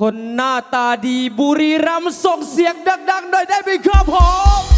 คนหน้าตาดีบุรีรัมย์ส่งเสียงดังๆหน่อยได้ไหมครับผม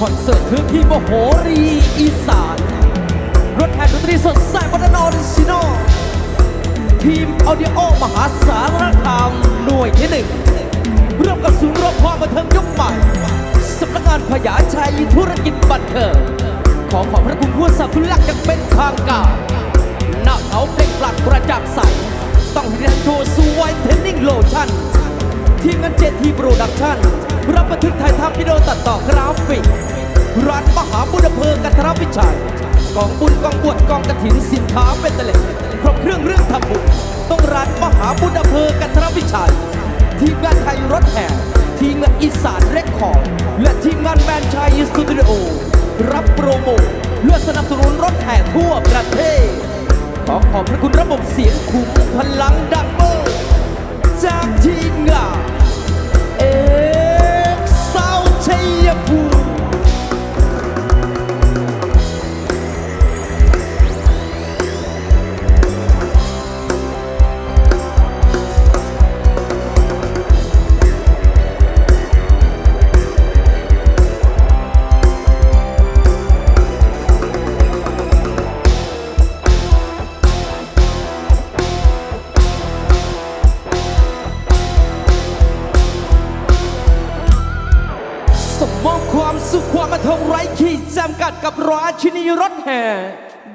คอนเสิร์ตพื้นที่มโหรีอีสานรถแห่ดนตรีสดใสบันดออริจินอลทีมออดิโอมหาสารคามหน่วยที่หนึ่งริ่มกับศูนย์รวมความบันเทิงยุคใหม่สำนักงานพยาชัยธุรกิจบันเทิงขอขอบพระคุณผู้สนับสนุนหลักอย่างเป็นทางการหน้าเขาเพลงหลักประจักษ์ใสต้องเรียนโชว์สวยเทนนิ่งโลชั่น ทีมงานเจทีโปรดักชั่น รับบันทึกถ่ายทำวิดีโอตัดต่อกราฟิก ร้านมหาบุญเภอกันทรวิชัยกองบุญกองบวชกองกระถินสินค้าเป็นตะเล็ดครบเครื่องเรื่องทำบุญต้องร้านมหาบุญเภอกันทรวิชัยทีมงานไทยรถแห่ทีมงานอีสานเรคคอร์ดและทีมงานแมนชัยสตูดิโอรับโปรโมทเพื่อสนับสนุนรถแห่ทั่วประเทศ ขอขอบพระคุณระบบเสียงคุ้มพลังดังเบอร์ จากที่เงาเอ สุขความบันเทิงไร้ขีดจำกัดกับราชินีรถแห่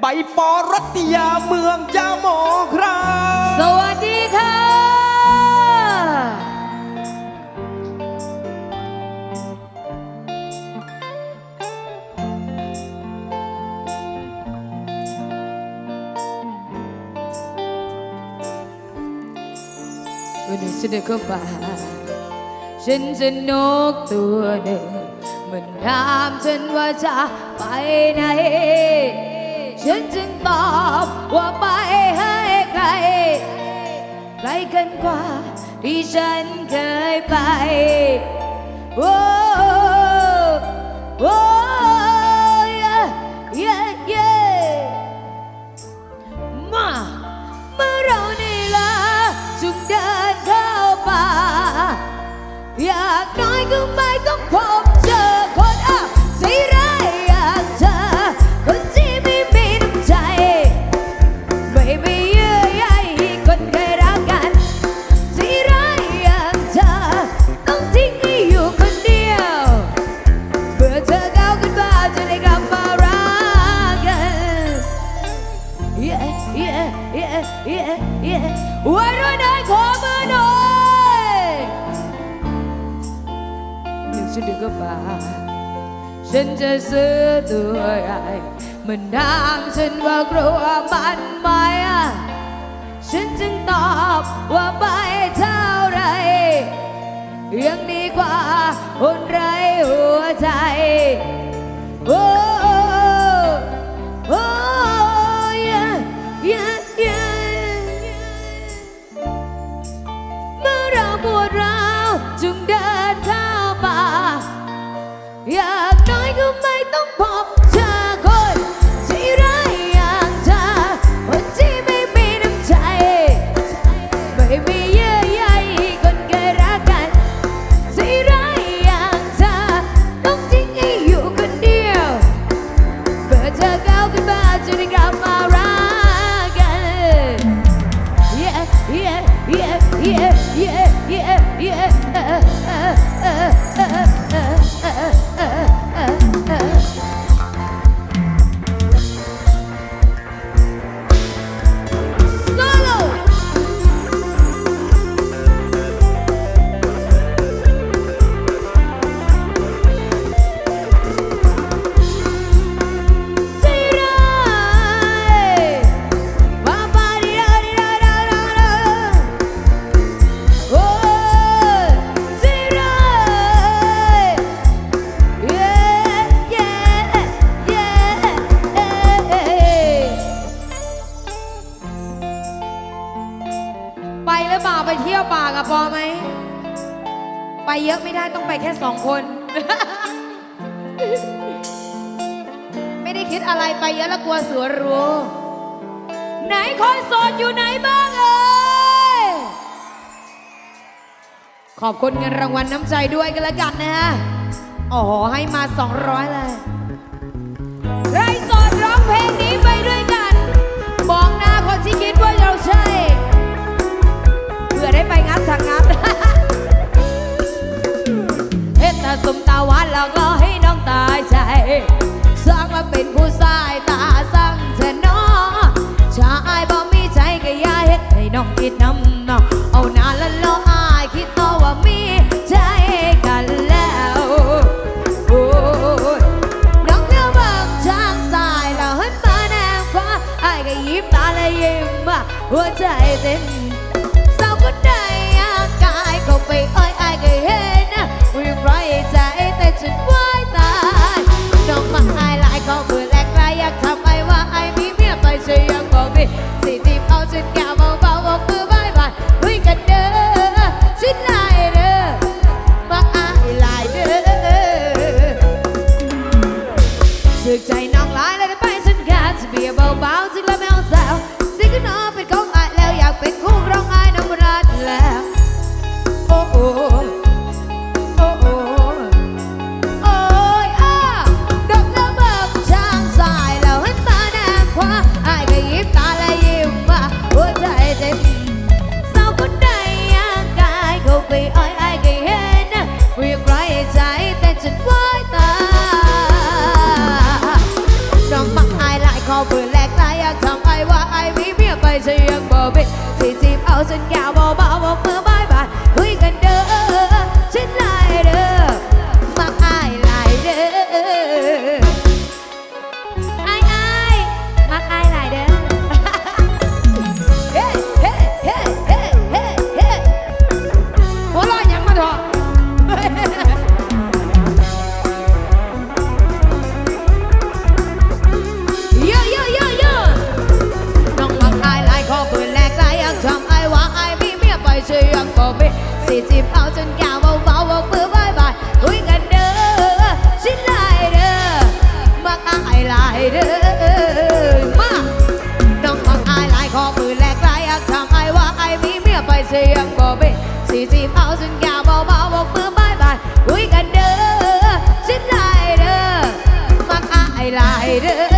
ใบปอรัตยาเมืองยาโมครับ สวัสดีค่ะ วันนี้ฉันเดินเข้าป่าฉันจะนกตัวหนึ่ง มันถามฉันว่าจะไปไหน ฉันจึงตอบว่าไปให้ไกลไกลกันกว่าที่ฉันเคยไปโอ้โอ้เยเย่เย่มาเมื่อเรานี่ละจุงเดินเข้าป่าอยากน้อยก็ไม่ต้องพบ ฉันจึงตอบว่าไปเท่าไรยัง ไม่ได้คิดอะไรไปเยอะแล้วกลัวเสือรู้ไหนคนโสดอยู่ไหนบ้างเอ่ยขอบคุณเงินรางวัลน้ำใจด้วยกันละกันนะฮะอ๋อให้มา 200 เลยไรโสดร้องเพลงนี้ไปด้วยกันมองหน้าคนที่คิดว่าเราใช่เผื่อได้ไปงัดสังงัด ตุ้มตาหวานหลอกล่อให้ อยากทำไอ้ว่าไอ้มีเมียไปเสียังบอกพี่ ยังบ่เบ่สี่สิบเอาสัญญาเบาๆบอกมือบายบายคุยกันเด้อสินหลายเด้อมักอายหลายเด้อ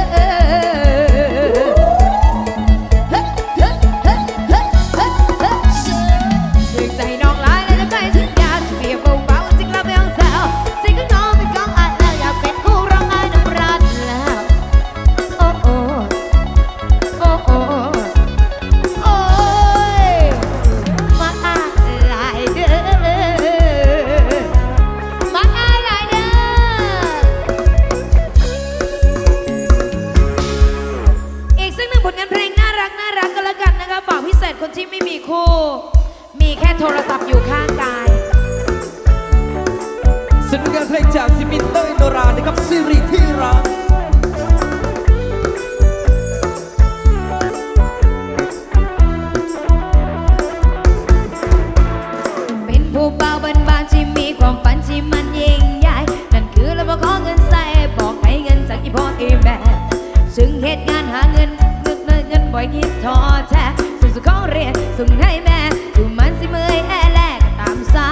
คิดท้อแท้ส่งสุขของเรียนส่งให้แม่ดูมันสิเมื่อยแอแลกตามซา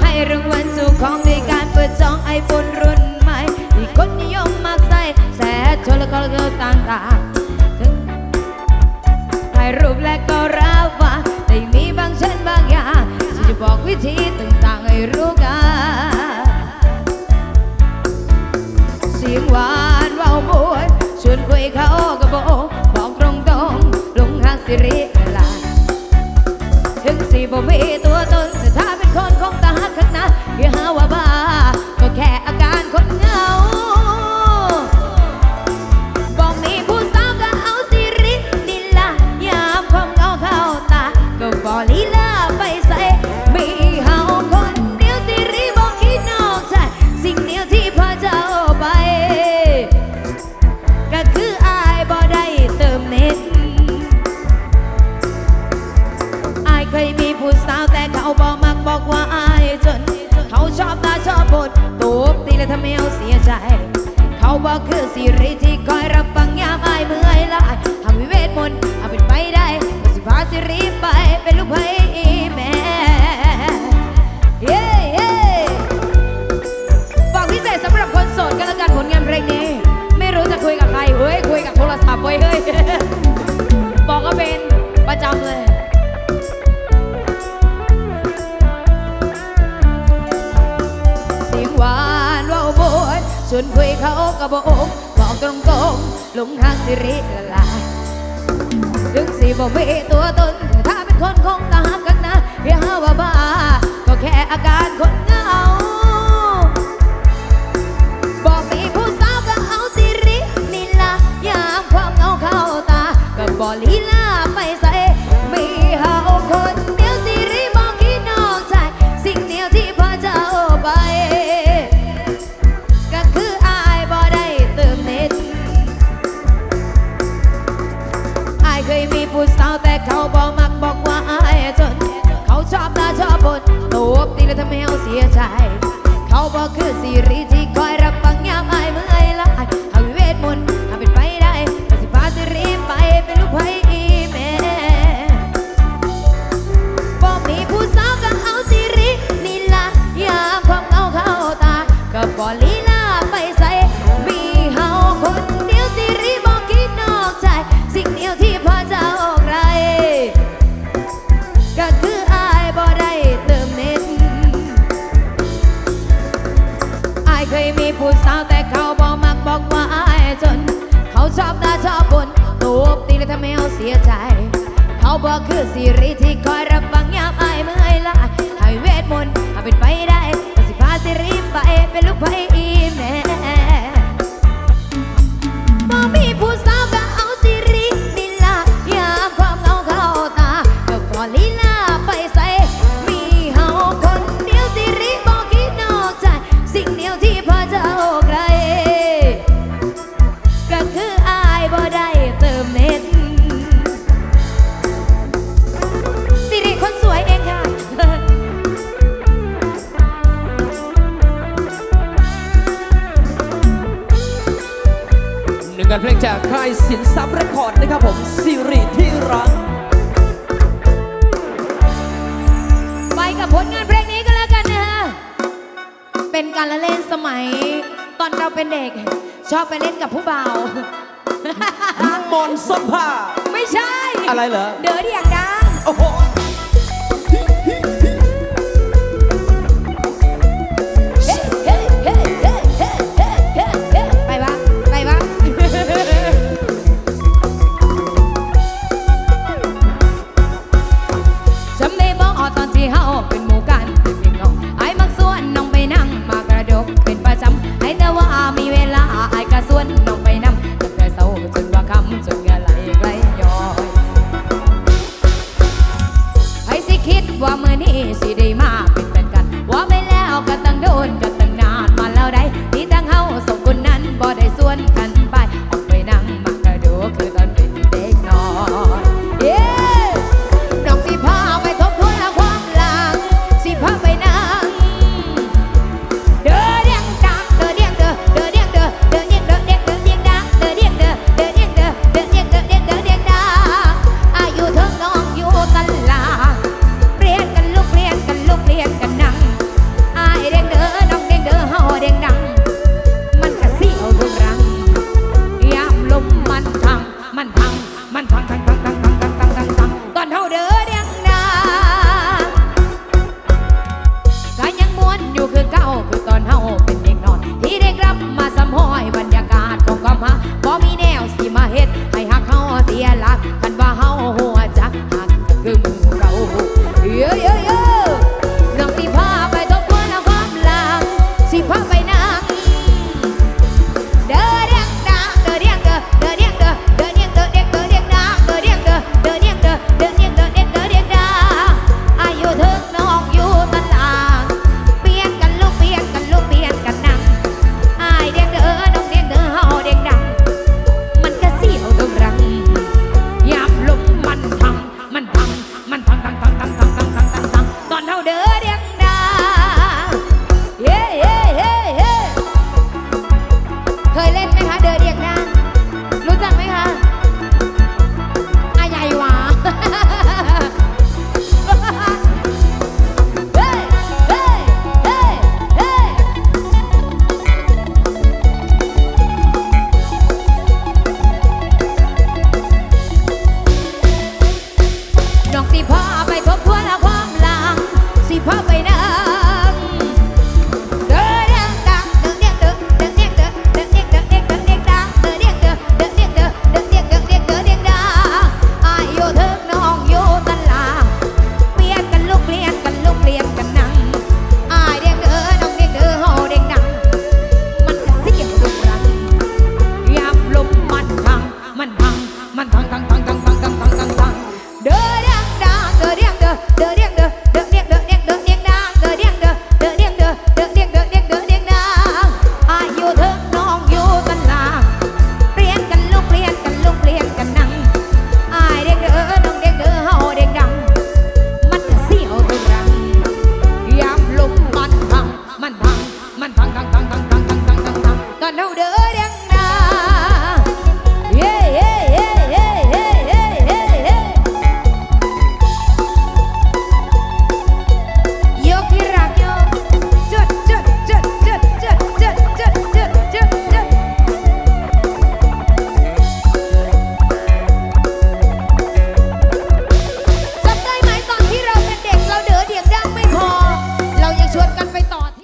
ให้รางวัลสู่ของในการเปิดจองไอโฟนรุ่นใหม่ที่คนนิยมมากใส่แสโทรคอลเกอร์ต่างๆถ่ายรูปและก็รับว่าได้มีบางเช่นบางอย่างที่จะบอกวิธีต่างๆให้รู้กัน มีตัวตนแต่ถ้าเป็นคนคงตาข้านะาอย่าหาว่าบ้า ก็แค่อาการคนเหงาบอกมีผู้สาวก็เอาสิรินิลายามความเหงาเข้าตา ก็บอลีลาไปใส่มีเฮาคนเดียวสิริบอกคิดนอกใจ สิ่งเดียวที่พอเจ้า บอกว่าอายจน เขาชอบตาชอบบทตบตีและทำให้เอาเสียใจ เขาบอกคือสิริที่คอยรับฟังยามอายเมื่อยลายทำวิเวทมนต์เอาเป็นไปได้ก็สิฟ้าสิริไปเป็นลูกไผ่แม่เย้เย้ฝากพิเศษสำหรับคนโสดกันละกันผลงานเพลงนี้ งทาสิริละลาถึงสีบอกม่ตัวตนถ้าเป็นคนคงตามกันนะอย่าาว่าบ้า ก็แค่อาการคนเหงาบอกมีผู้สาวก็เอาสิรินิลายามความเหงาเข้าตาก็บอกลีลาียใจ เขาบอกคือสิริที่ียใจ เขาบอกคือสิริที่คอย กานเพลงจากค่ายสินทรัพย์เรคคอร์ดนะครับผมซีรีส์ที่รัก ไปกับผลงานเพลงนี้กันแล้วกันนะฮะ เป็นการละเล่นสมัยตอนเราเป็นเด็ก ชอบไปเล่นกับผู้เบาหมอนส้นผ้า ไม่ใช่ อะไรเหรอ เดินอย่างดังโอ้โห